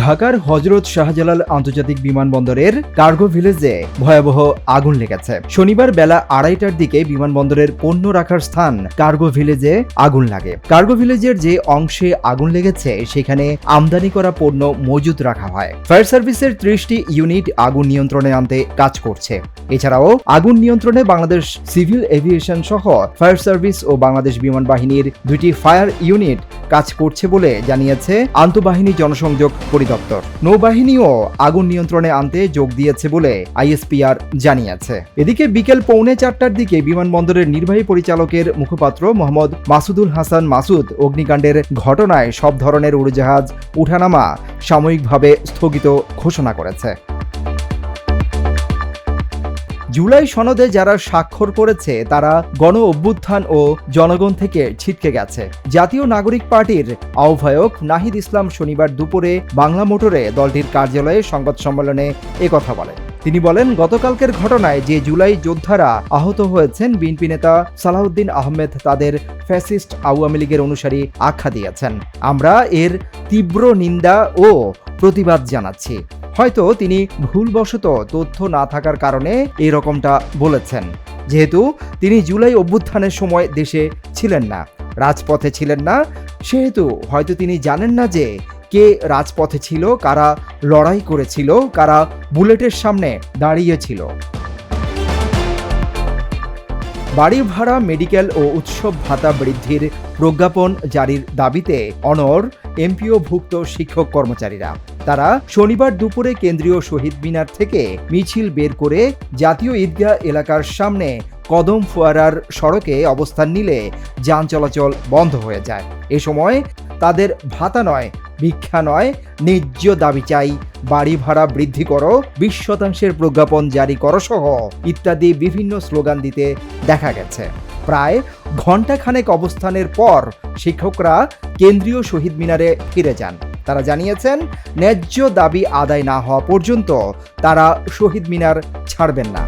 ঢাকার হজরত শাহজালাল আন্তর্জাতিক বিমানবন্দরের কার্গো ভিলেজে ভয়াবহ আগুন লেগেছে। শনিবার বেলা আড়াইটার দিকে বিমানবন্দরের পণ্য রাখার স্থান কার্গো ভিলেজে আগুন লাগে। কার্গো ভিলেজের যে অংশে আগুন লেগেছে, সেখানে আমদানি করা পণ্য মজুত রাখা হয়। ফায়ার সার্ভিসের ত্রিশটি ইউনিট আগুন নিয়ন্ত্রণে আনতে কাজ করছে। এছাড়াও আগুন নিয়ন্ত্রণে বাংলাদেশ সিভিল এভিয়েশন সহ ফায়ার সার্ভিস ও বাংলাদেশ বিমান বাহিনীর দুটি ফায়ার ইউনিট কাজ করছে বলে জানিয়েছে আন্তঃবাহিনী জনসংযোগ পরিদপ্তর। নৌবাহিনীও আগুন নিয়ন্ত্রণে আনতে যোগ দিয়েছে বলে আইএসপিআর জানিয়েছে। এদিকে বিকেল পৌনে চারটার দিকে বিমানবন্দরের নির্বাহী পরিচালকের মুখপাত্র মোহাম্মদ মাসুদুল হাসান মাসুদ অগ্নিকাণ্ডের ঘটনায় সব ধরনের উড়োজাহাজ, উঠানামা সাময়িকভাবে স্থগিত ঘোষণা করেছে। জুলাই সনদে যারা স্বাক্ষর করেছে, তারা গণ অভ্যুত্থান ও জনগণ থেকে ছিটকে গেছে। জাতীয় নাগরিক পার্টির আহ্বায়ক নাহিদ ইসলাম শনিবার দুপুরে বাংলা মোটরে দলটির কার্যালয়ে সংবাদ সম্মেলনে একথা বলেন। তিনি বলেন, গতকালকের ঘটনায় যে জুলাই যোদ্ধারা আহত হয়েছেন, বিএনপি নেতা সালাউদ্দিন আহমেদ তাদের ফ্যাসিস্ট আওয়ামী লীগের অনুসারী আখ্যা দিয়েছেন। আমরা এর তীব্র নিন্দা ও প্রতিবাদ জানাচ্ছি। হয়তো তিনি ভুলবশত তথ্য না থাকার কারণে এরকমটা বলেছেন। যেহেতু তিনি জুলাই অভ্যুত্থানের সময় দেশে ছিলেন না, রাজপথে ছিলেন না, সেহেতু হয়তো তিনি জানেন না যে কে রাজপথে ছিল, কারা লড়াই করেছিল, কারা বুলেটের সামনে দাঁড়িয়েছিল। বাড়ি ভাড়া মেডিকেল ও উৎসব ভাতা বৃদ্ধির প্রজ্ঞাপন জারির দাবিতে অনর এমপিওভুক্ত শিক্ষক কর্মচারীরা তারা শনিবার দুপুরে কেন্দ্রীয় শহীদ মিনার থেকে মিছিল বের করে জাতীয় ঈদগাহ এলাকার সামনে কদম ফোয়ারার সড়কে অবস্থান নিলে যান চলাচল বন্ধ হয়ে যায়। এ সময় তাদের ভাতা নয়, ভিক্ষা নয়, ন্যায্য দাবি চাই, বাড়ি ভাড়া বৃদ্ধি করো, বিশ শতাংশের প্রজ্ঞাপন জারি করো সহ ইত্যাদি বিভিন্ন স্লোগান দিতে দেখা গেছে। প্রায় ঘণ্টাখানেক অবস্থানের পর শিক্ষকরা কেন্দ্রীয় শহীদ মিনারে ফিরে যান। তারা জানিয়েছেন ন্যায্য দাবি আদায় না হওয়া পর্যন্ত তারা শহীদ মিনার ছাড়বেন না।